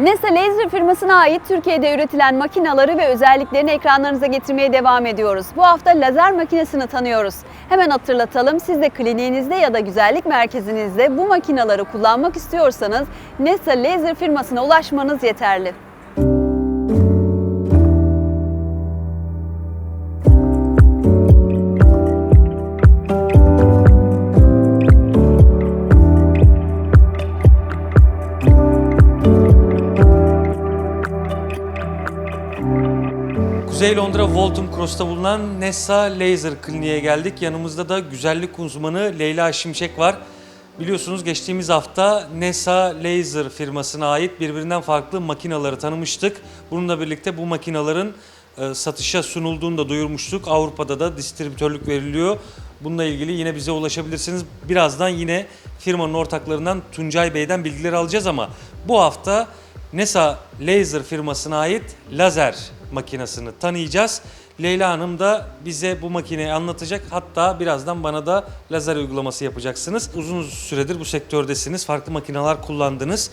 NASA Laser firmasına ait Türkiye'de üretilen makinaları ve özelliklerini ekranlarınıza getirmeye devam ediyoruz. Bu hafta lazer makinesini tanıyoruz. Hemen hatırlatalım siz de kliniğinizde ya da güzellik merkezinizde bu makinaları kullanmak istiyorsanız NASA Laser firmasına ulaşmanız yeterli. Kuzey Londra Waltham Cross'ta bulunan Nessa Laser Kliniğe geldik. Yanımızda da güzellik uzmanı Leyla Şimşek var. Biliyorsunuz geçtiğimiz hafta Nessa Laser firmasına ait birbirinden farklı makinaları tanımıştık. Bununla birlikte bu makinaların e, satışa sunulduğunu da duyurmuştuk. Avrupa'da da distribütörlük veriliyor. Bununla ilgili yine bize ulaşabilirsiniz. Birazdan yine firmanın ortaklarından Tuncay Bey'den bilgileri alacağız ama bu hafta Nesa Laser firmasına ait lazer makinesini tanıyacağız. Leyla Hanım da bize bu makineyi anlatacak. Hatta birazdan bana da lazer uygulaması yapacaksınız. Uzun süredir bu sektördesiniz. Farklı makineler kullandınız.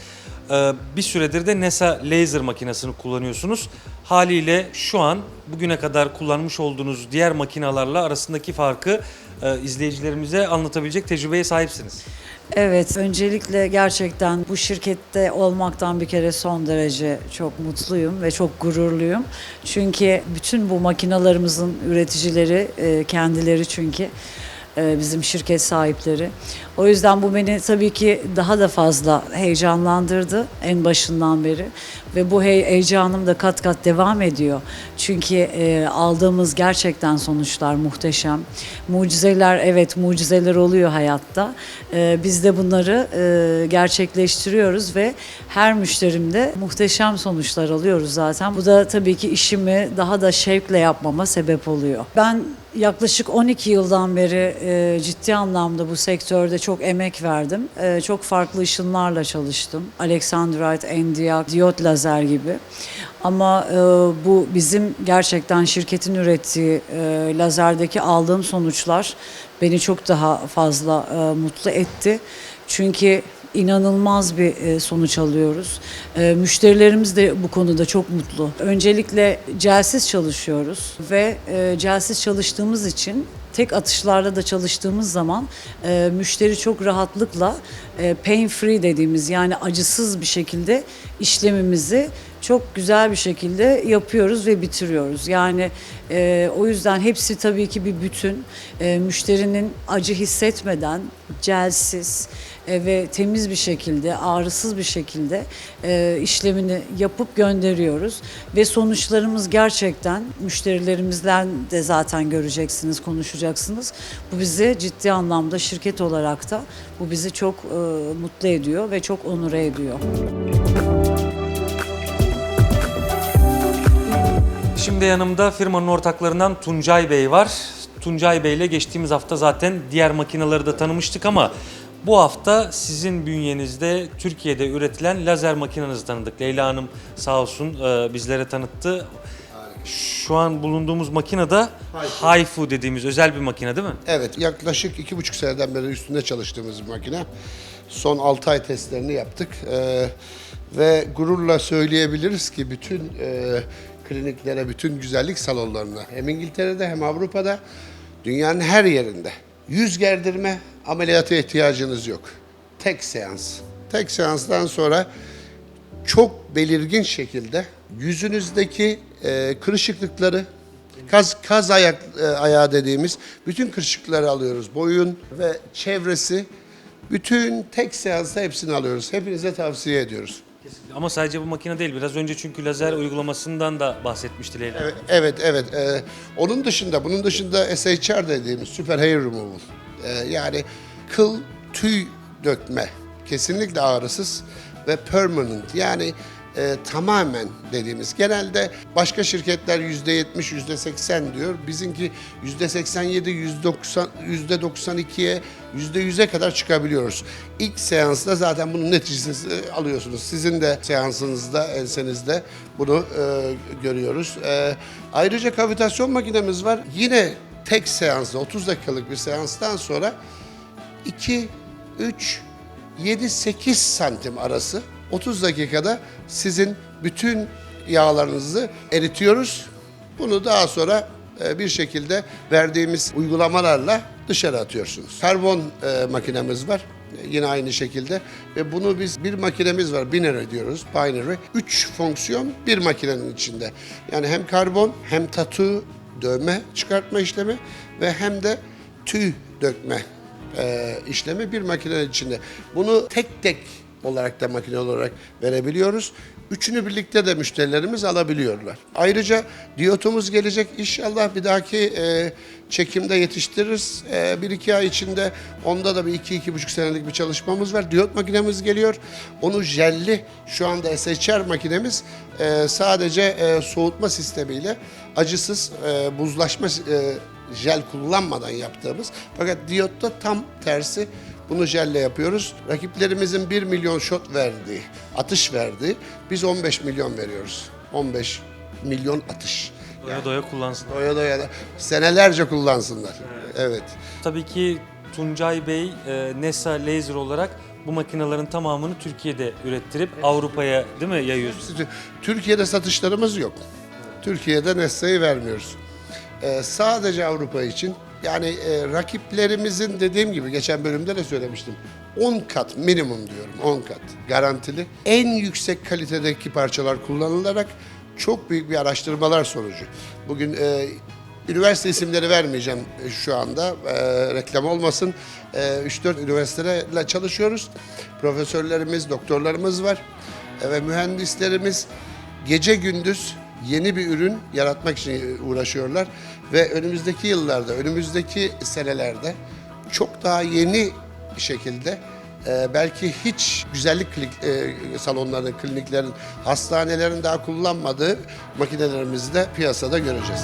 Ee, bir süredir de Nesa Laser makinesini kullanıyorsunuz. Haliyle şu an bugüne kadar kullanmış olduğunuz diğer makinalarla arasındaki farkı e, izleyicilerimize anlatabilecek tecrübeye sahipsiniz. Evet, öncelikle gerçekten bu şirkette olmaktan bir kere son derece çok mutluyum ve çok gururluyum. Çünkü bütün bu makinalarımızın üreticileri e, kendileri çünkü bizim şirket sahipleri. O yüzden bu beni tabii ki daha da fazla heyecanlandırdı en başından beri ve bu hey- heyecanım da kat kat devam ediyor. Çünkü e, aldığımız gerçekten sonuçlar muhteşem. Mucizeler evet mucizeler oluyor hayatta. E, biz de bunları e, gerçekleştiriyoruz ve her müşterimde muhteşem sonuçlar alıyoruz zaten. Bu da tabii ki işimi daha da şevkle yapmama sebep oluyor. Ben yaklaşık 12 yıldan beri e, ciddi anlamda bu sektörde çok emek verdim. E, çok farklı ışınlarla çalıştım. Alexandrite, NDR, diyot lazer gibi. Ama e, bu bizim gerçekten şirketin ürettiği e, lazerdeki aldığım sonuçlar beni çok daha fazla e, mutlu etti. Çünkü inanılmaz bir e, sonuç alıyoruz. E, Müşterilerimiz de bu konuda çok mutlu. Öncelikle celsiz çalışıyoruz ve e, celsiz çalıştığımız için tek atışlarla da çalıştığımız zaman müşteri çok rahatlıkla pain free dediğimiz yani acısız bir şekilde işlemimizi çok güzel bir şekilde yapıyoruz ve bitiriyoruz. Yani o yüzden hepsi tabii ki bir bütün. Müşterinin acı hissetmeden celsiz ve temiz bir şekilde, ağrısız bir şekilde e, işlemini yapıp gönderiyoruz. Ve sonuçlarımız gerçekten müşterilerimizden de zaten göreceksiniz, konuşacaksınız. Bu bizi ciddi anlamda şirket olarak da bu bizi çok e, mutlu ediyor ve çok onur ediyor. Şimdi yanımda firmanın ortaklarından Tuncay Bey var. Tuncay Bey ile geçtiğimiz hafta zaten diğer makineleri de tanımıştık ama bu hafta sizin bünyenizde Türkiye'de üretilen lazer makinenizi tanıdık. Leyla Hanım sağ olsun e, bizlere tanıttı. Şu an bulunduğumuz makine de HIFU dediğimiz özel bir makine değil mi? Evet, yaklaşık iki buçuk seneden beri üstünde çalıştığımız bir makine. Son 6 ay testlerini yaptık Ee, ve gururla söyleyebiliriz ki bütün e, kliniklere, bütün güzellik salonlarına hem İngiltere'de hem Avrupa'da dünyanın her yerinde yüz gerdirme ameliyata ihtiyacınız yok. Tek seans. Tek seanstan sonra çok belirgin şekilde yüzünüzdeki e, kırışıklıkları, kaz, kaz ayak, e, ayağı dediğimiz bütün kırışıklıkları alıyoruz. Boyun ve çevresi bütün tek seansta hepsini alıyoruz. Hepinize tavsiye ediyoruz. Ama sadece bu makine değil. Biraz önce çünkü lazer uygulamasından da bahsetmişti Leyla. Evet, evet. evet. E, onun dışında, bunun dışında SHR dediğimiz Super Hair Removal. E, yani kıl, tüy dökme. Kesinlikle ağrısız ve permanent. Yani e, tamamen dediğimiz. Genelde başka şirketler yüzde yetmiş, yüzde seksen diyor. Bizimki yüzde seksen yedi, yüzde doksan ikiye, yüzde yüze kadar çıkabiliyoruz. İlk seansta zaten bunun neticesini alıyorsunuz. Sizin de seansınızda, ensenizde bunu e, görüyoruz. E, ayrıca kavitasyon makinemiz var. Yine tek seansta, 30 dakikalık bir seanstan sonra 2, 3, 7-8 santim arası 30 dakikada sizin bütün yağlarınızı eritiyoruz. Bunu daha sonra e, bir şekilde verdiğimiz uygulamalarla dışarı atıyorsunuz. Karbon e, makinemiz var. E, Yine aynı şekilde ve bunu biz bir makinemiz var binary diyoruz binary. Üç fonksiyon bir makinenin içinde. Yani hem karbon hem tatu dövme çıkartma işlemi ve hem de tüy dökme e, işlemi bir makinenin içinde. Bunu tek tek olarak da makine olarak verebiliyoruz. Üçünü birlikte de müşterilerimiz alabiliyorlar. Ayrıca diyotumuz gelecek. İnşallah bir dahaki e, çekimde yetiştiririz. E, bir iki ay içinde onda da bir iki, iki buçuk senelik bir çalışmamız var. Diyot makinemiz geliyor. Onu jelli şu anda SHR makinemiz e, sadece e, soğutma sistemiyle acısız e, buzlaşma e, jel kullanmadan yaptığımız. Fakat diyotta tam tersi bunu jelle yapıyoruz. Rakiplerimizin 1 milyon shot verdiği, atış verdiği, biz 15 milyon veriyoruz. 15 milyon atış. Doya doya kullansın. Doya doya da senelerce kullansınlar. Evet. Tabii ki Tuncay Bey e, NESA Laser olarak bu makinelerin tamamını Türkiye'de ürettirip Avrupa'ya değil mi yayıyorsunuz? Türkiye'de satışlarımız yok. Türkiye'de Nestle'yi vermiyoruz. Ee, sadece Avrupa için yani e, rakiplerimizin dediğim gibi geçen bölümde de söylemiştim. 10 kat minimum diyorum 10 kat garantili. En yüksek kalitedeki parçalar kullanılarak çok büyük bir araştırmalar sonucu. Bugün e, üniversite isimleri vermeyeceğim e, şu anda e, reklam olmasın. E, 3-4 üniversitelerle çalışıyoruz. Profesörlerimiz, doktorlarımız var E, ve mühendislerimiz gece gündüz yeni bir ürün yaratmak için uğraşıyorlar ve önümüzdeki yıllarda, önümüzdeki senelerde çok daha yeni şekilde e, belki hiç güzellik e, salonlarının, kliniklerin, hastanelerin daha kullanmadığı makinelerimizi de piyasada göreceğiz.